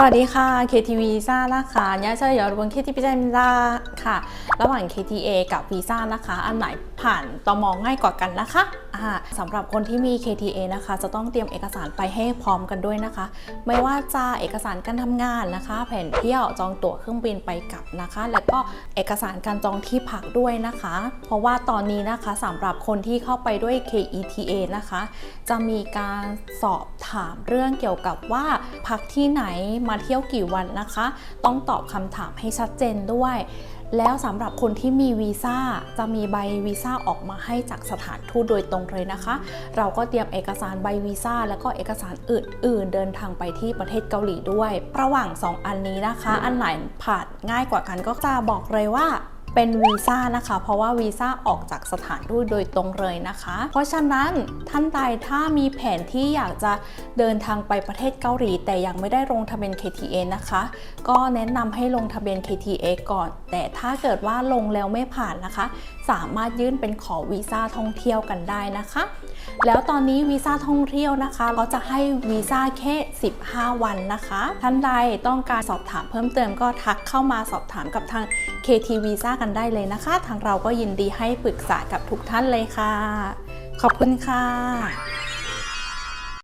สวัสดีค่ะ KTV ซ่านะคะเนี่ยเชยยอดบน KTV ซ่าค่ะ ระหว่าง KTA กับวีซ่านะคะ อันไหนผ่านตอมองง่ายกว่ากันนะคะะสำหรับคนที่มี KTA นะคะ จะต้องเตรียมเอกสารไปให้พร้อมกันด้วยนะคะ ไม่ว่าจะเอกสารการทำงานนะคะ แผนเที่ยวจองตั๋วเครื่องบินไปกลับนะคะ แล้วก็เอกสารการจองที่พักด้วยนะคะ เพราะว่าตอนนี้นะคะสำหรับคนที่เข้าไปด้วย KETA นะคะ จะมีการสอบถามเรื่องเกี่ยวกับว่า พักที่ไหนมาเที่ยวกี่วันนะคะ ต้องตอบคำถามให้ชัดเจนด้วย แล้วสำหรับคนที่มีวีซ่าจะมีใบวีซ่าออกมาให้จากสถานทูตโดยตรงเลยนะคะ เราก็เตรียมเอกสารใบวีซ่าแล้วก็เอกสารอื่น ๆ เดินทางไปที่ประเทศเกาหลีด้วย ระหว่าง 2 อันนี้นะคะ อันไหนผ่านง่ายกว่ากันก็จะบอกเลยว่า เป็นวีซ่านะคะ เพราะว่าวีซ่าออกจากสถานทูตโดยตรงเลยนะคะ เพราะฉะนั้นท่านใดถ้ามีแผนที่อยากจะเดินทางไปประเทศเกาหลี แต่ยังไม่ได้ลงทะเบียน KTA นะคะ ก็แนะนำให้ลงทะเบียน KTA ก่อน แต่ถ้าเกิดว่าลงแล้วไม่ผ่านนะคะ สามารถยื่นเป็นขอวีซ่าท่องเที่ยวกันได้นะคะ แล้วตอนนี้วีซ่าท่องเที่ยวนะคะเราจะให้วีซ่าแค่ 15 วันนะคะ ท่านใดต้องการสอบถามเพิ่มเติมก็ทักเข้ามาสอบถามกับทาง KT Visa กันนได้เลยนะคะ ทางเราก็ยินดีให้ปรึกษากับทุกท่านเลยค่ะ ขอบคุณค่ะ